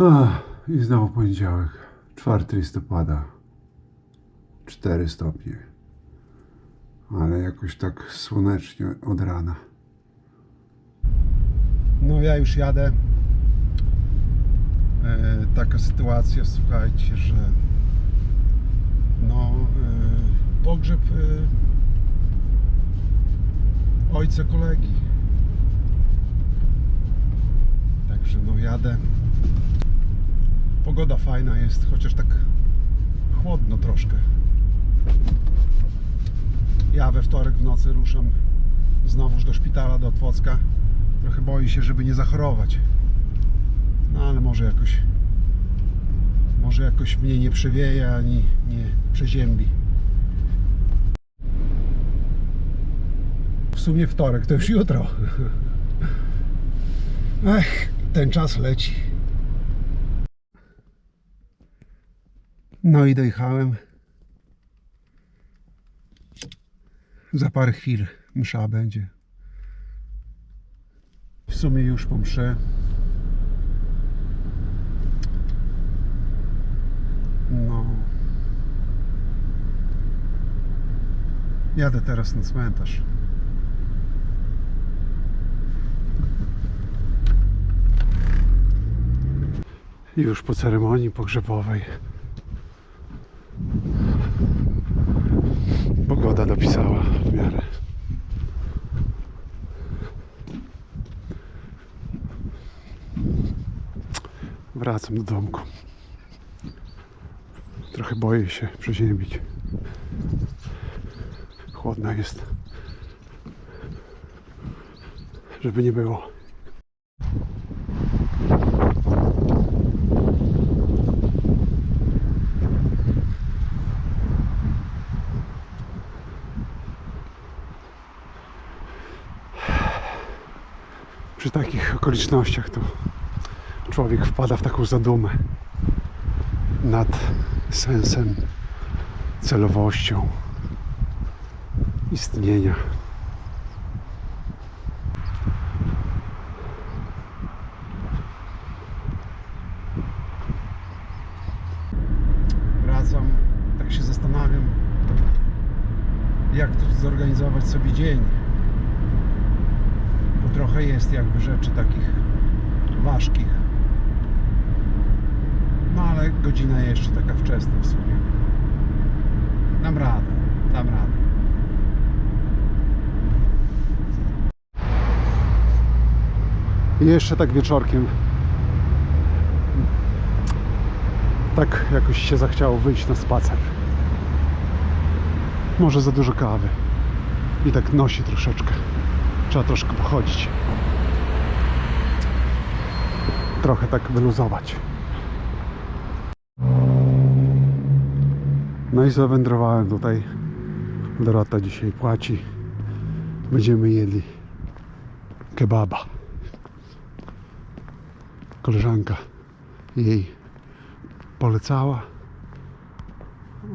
Ach, I znowu poniedziałek, 4 listopada, 4 stopnie, ale jakoś tak słonecznie od rana. No ja już jadę. E, taka sytuacja, słuchajcie, że no e, pogrzeb e, ojca kolegi. Także no jadę. Pogoda fajna jest, chociaż tak chłodno troszkę. Ja we wtorek w nocy ruszam znowuż do szpitala, do Otwocka. Trochę boję się, żeby nie zachorować. No ale może jakoś może jakoś mnie nie przewieje ani nie przeziębi. W sumie wtorek to już jutro. Ech, ten czas leci. No i dojechałem. Za parę chwil msza będzie. W sumie już po. No. Jadę teraz na cmentarz. Już po ceremonii pogrzebowej. Pogoda dopisała w miarę. Wracam do domku. Trochę boję się przeziębić. Chłodno jest. Żeby nie było. Przy takich okolicznościach to człowiek wpada w taką zadumę nad sensem, celowością istnienia. Wracam, tak się zastanawiam, jak tu zorganizować sobie dzień. Jest jakby rzeczy takich ważkich. No ale godzina jeszcze taka wczesna w sumie. Dam radę, dam radę. I jeszcze tak wieczorkiem tak jakoś się zachciało wyjść na spacer. Może za dużo kawy. I tak nosi troszeczkę. Trzeba troszkę pochodzić. Trochę tak wyluzować. No i zawędrowałem tutaj. Dorota dzisiaj płaci. Będziemy jedli kebaba. Koleżanka jej polecała.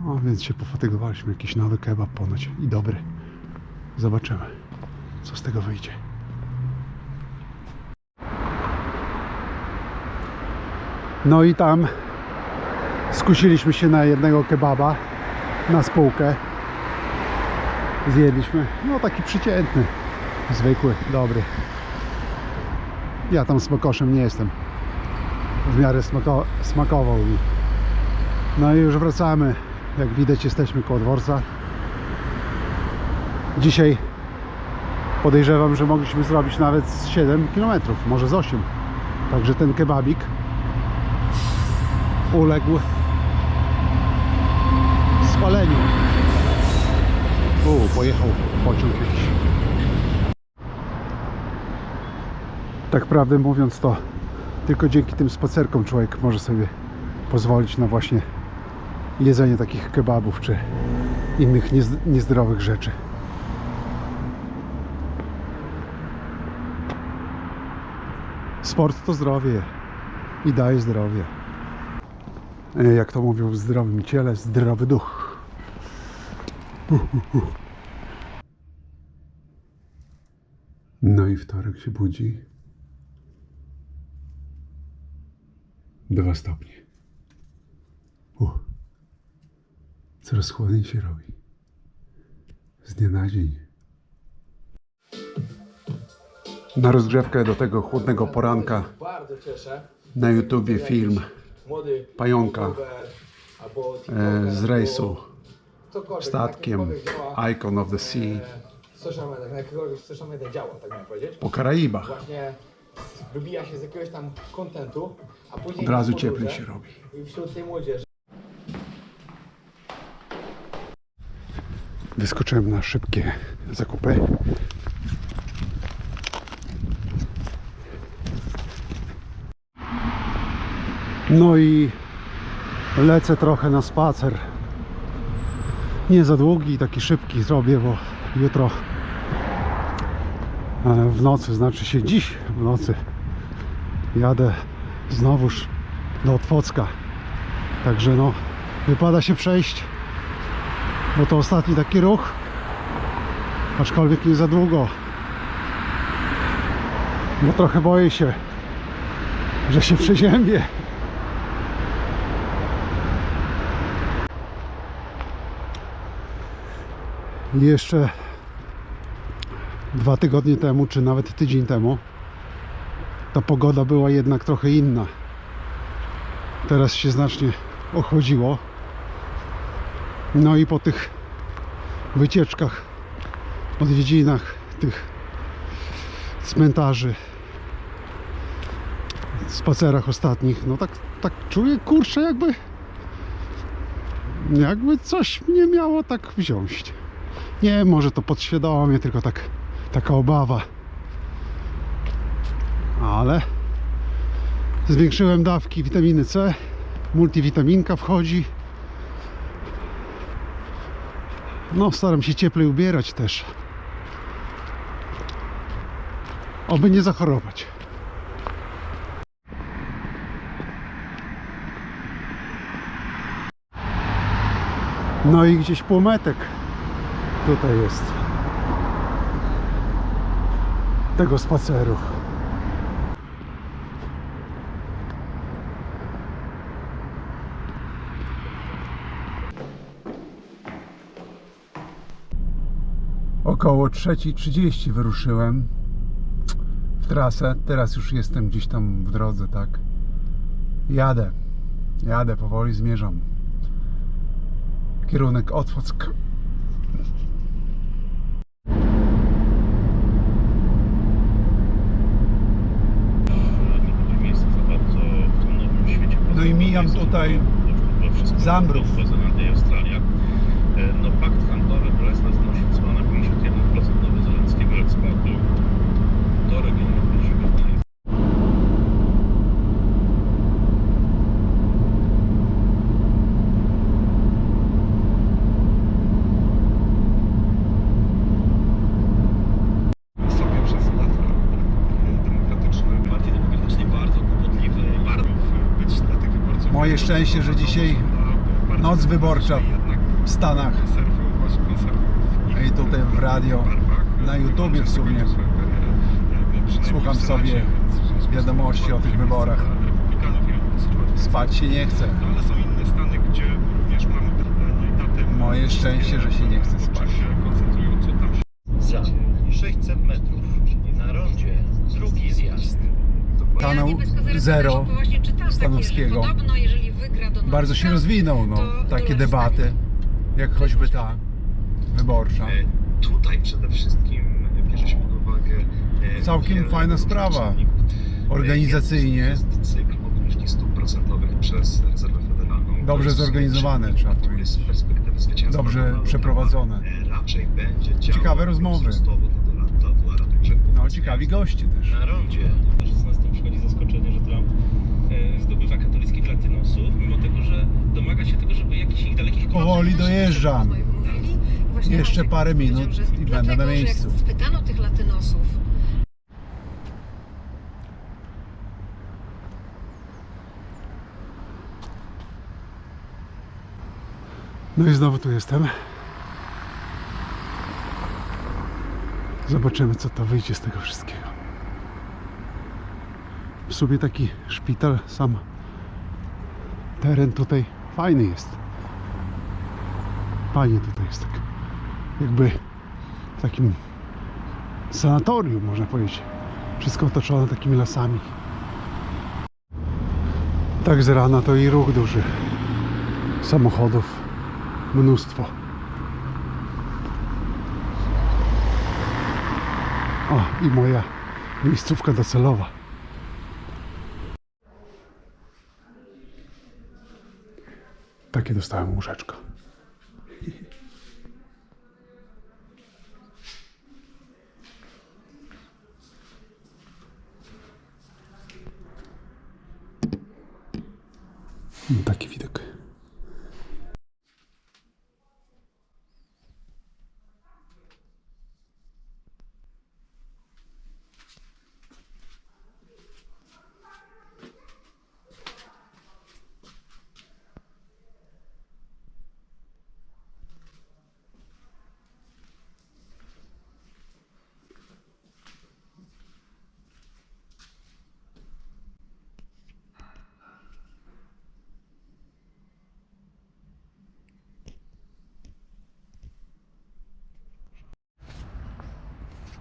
No więc się pofatygowaliśmy. Jakiś nowy kebab ponoć i dobry. Zobaczymy, co z tego wyjdzie. No i tam skusiliśmy się na jednego kebaba na spółkę. Zjedliśmy. No taki przeciętny, zwykły, dobry. Ja tam smakoszem nie jestem. W miarę smako smakował mi. No i już wracamy. Jak widać jesteśmy koło dworca. Dzisiaj podejrzewam, że mogliśmy zrobić nawet z 7 km, może z 8. Także ten kebabik uległ spaleniu. U, pojechał pociąg jakiś. Tak prawdę mówiąc to tylko dzięki tym spacerkom człowiek może sobie pozwolić na właśnie jedzenie takich kebabów czy innych niez- niezdrowych rzeczy. Sport to zdrowie i daje zdrowie. E, Jak to mówią w zdrowym ciele, zdrowy duch. No i wtorek się budzi. 2 stopnie. U. Coraz chłodniej się robi. Z dnia na dzień. Na rozgrzewkę do tego chłodnego poranka Bardzo cieszę. na YouTubie film Pająka e, z rejsu statkiem Icon of the Sea e, social media, na jakiegoś social media działa, tak powiedzieć. po Karaibach. Właśnie wybija się z jakiegoś tam kontentu, a później Od razu cieplej się robi. I wśród tej młodzieży Wyskoczyłem na szybkie zakupy. No i lecę trochę na spacer. Nie za długi, taki szybki zrobię, bo jutro e, w nocy, znaczy się dziś w nocy jadę znowuż do Otwocka. Także no, wypada się przejść bo to ostatni taki ruch aczkolwiek nie za długo bo trochę boję się że się przeziębię jeszcze dwa tygodnie temu czy nawet tydzień temu ta pogoda była jednak trochę inna teraz się znacznie ochłodziło no i po tych wycieczkach, odwiedzinach tych cmentarzy, spacerach ostatnich, no tak, tak czuję, kurczę, jakby jakby coś mnie miało tak wziąć. Nie, może to podświadomie, tylko tak, taka obawa. Ale zwiększyłem dawki witaminy C, multivitaminka wchodzi. No, staram się cieplej ubierać też. Oby nie zachorować. No i gdzieś półmetek tutaj jest tego spaceru. Około 3.30 wyruszyłem w trasę. Teraz już jestem gdzieś tam w drodze, tak? Jadę. Jadę, powoli zmierzam. Kierunek Otwock. nie miejsce za bardzo w tym nowym świecie. I mijam Jest to tutaj Zambrów. Nowa Zelandia i Australia. E, No pakt handlowy Królestwa znosi co na 51% nowozelandzkiego eksportu do regionu Bliższego Wschodu. sobie przez lata demokratyczny. Partii Demokratycznej bardzo kłopotliwy, bardzo być dla tych Moje szczęście, że dzisiaj noc wyborcza w Stanach. I tutaj w radio, na YouTubie w sumie. Słucham sobie wiadomości o tych wyborach. Spać się nie chce. Ale są inne stany, gdzie również mamy. Moje szczęście, że się nie chce spać. Za 600 metrów na rondzie drugi zjazd. Kanał Zero Stanowskiego. Bardzo się rozwinął, no, takie debaty, jak choćby ta wyborcza. E, Tutaj przede wszystkim bierze się pod uwagę e, Całkiem fajna sprawa. Organizacyjnie E, Jest, cykl obniżki stóp procentowych przez Rezerwę Federalną. Dobrze zorganizowane, trzeba powiedzieć. Dobrze przeprowadzone. E, Raczej będzie Ciekawe rozmowy. No, ciekawi goście też. Na rondzie Na 16 przychodzi zaskoczenie, że Trump e, zdobywa katolickich latynosów, mimo tego, że domaga się tego, żeby jakichś ich dalekich Powoli Nasi dojeżdżam. właśnie Jeszcze Maciek parę minut że i będę dlatego, na że miejscu. Jak spytano tych latynosów, No i znowu tu jestem. Zobaczymy, co to wyjdzie z tego wszystkiego. W sumie taki szpital sam teren tutaj fajny jest. Fajnie tutaj jest tak. Jakby w takim sanatorium można powiedzieć. Wszystko otoczone takimi lasami. Tak z rana to i ruch duży. Samochodów mnóstwo. O, i moja miejscówka docelowa. Takie dostałem łóżeczko. Taki widok.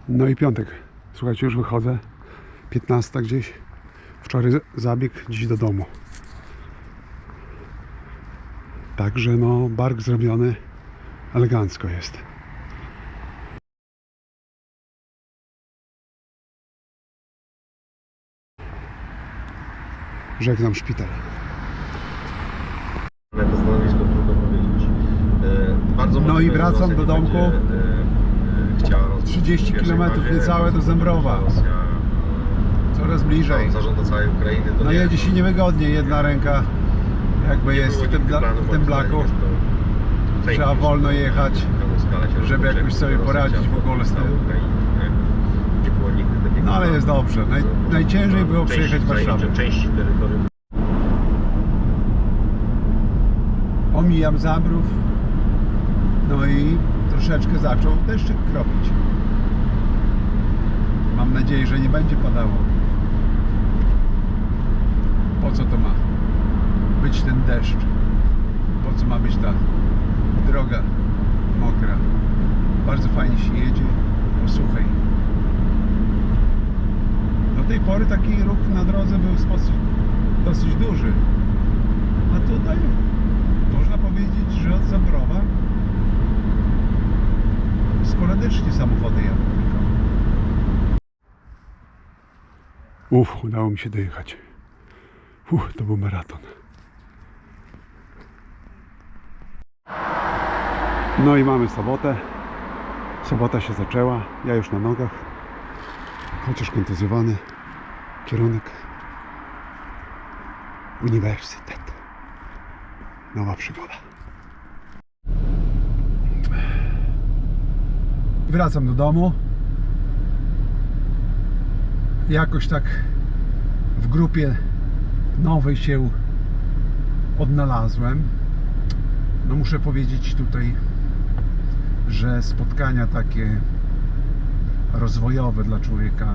No i piątek. Słuchajcie, już wychodzę. 15 gdzieś. Wczoraj zabieg, dziś do domu. Także no, bark zrobiony elegancko jest. Żegnam szpital. Na to stanowisko trudno powiedzieć. E, Bardzo No i wracam do domku. będzie, e, e, chciała rozpocząć 30 w pierwszej kilometrów fazie, niecałe do Zembrowa. Coraz bliżej. zażąda całej Ukrainy. No jedzie się niewygodnie, jedna ręka jakby jest w tym, bla- w tym blaku. Trzeba wolno to jechać, żeby jakoś sobie poradzić w ogóle z tym. No ale jest dobrze. Naj, najciężej było przejechać Warszawę. Omijam Zambrów. No i troszeczkę zaczął deszczyk kropić. Mam nadzieję, że nie będzie padało. Po co to ma być ten deszcz? Po co ma być ta droga mokra? Bardzo fajnie się jedzie po suchej. Do tej pory taki ruch na drodze był w sposób dosyć duży. A tutaj można powiedzieć, że od Zabrowa sporadycznie samochody jadą tylko. Uff, udało mi się dojechać. Uff, to był maraton. No i mamy sobotę. Sobota się zaczęła. Ja już na nogach. Chociaż kontuzjowany. Kierunek. Uniwersytet. Nowa przygoda. Wracam do domu. Jakoś tak w grupie nowej się odnalazłem. No muszę powiedzieć tutaj, że spotkania takie rozwojowe dla człowieka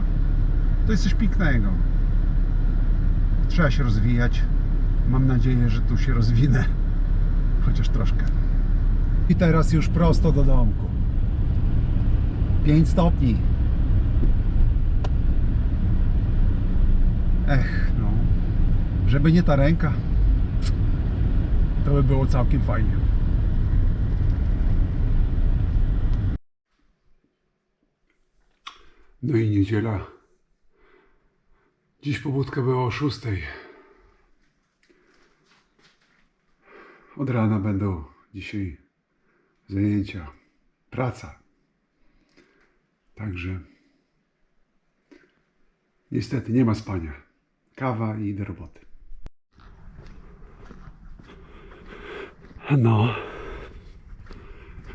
to jest coś pięknego. Trzeba się rozwijać. Mam nadzieję, że tu się rozwinę. Chociaż troszkę. I teraz już prosto do domku. 5 stopni. Ech, no. Żeby nie ta ręka, to by było całkiem fajnie. No i niedziela. Dziś pobudka była o 6. Od rana będą dzisiaj zajęcia, praca. Także niestety nie ma spania. Kawa i do roboty. No,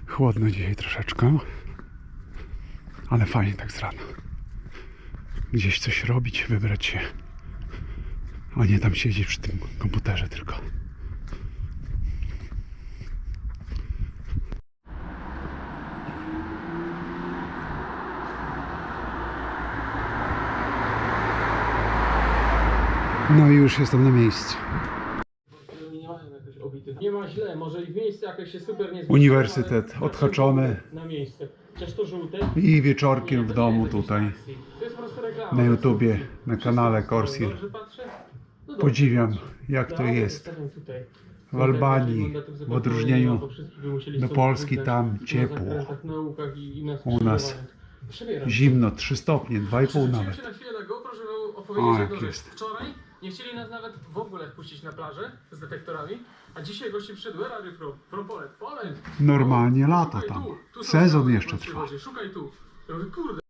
chłodno dzisiaj troszeczkę, ale fajnie tak z rana. Gdzieś coś robić, wybrać się, a nie tam siedzieć przy tym komputerze tylko. No i już jestem na miejscu. ma źle, może i w miejscu jakoś się super nie Uniwersytet odhaczony. Na miejsce. Chociaż to żółte. I wieczorkiem Nie, w domu nie tutaj taksi. To jest po prostu reklama. na YouTubie, na kanale patrzę? No Podziwiam jak to jest. W Albanii, to w zupełnie odróżnieniu do Polski tam ciepło. U nas. Zimno, 3 stopnie, 2,5 Przerzuciłem nawet. O, jak jest. Nie chcieli nas nawet w ogóle wpuścić na plażę z detektorami, a dzisiaj goście przyszedł? From Poland. Poland! Normalnie No, szukaj tam. Sezon jeszcze trwa. Szukaj tu. Ja mówię, kurde,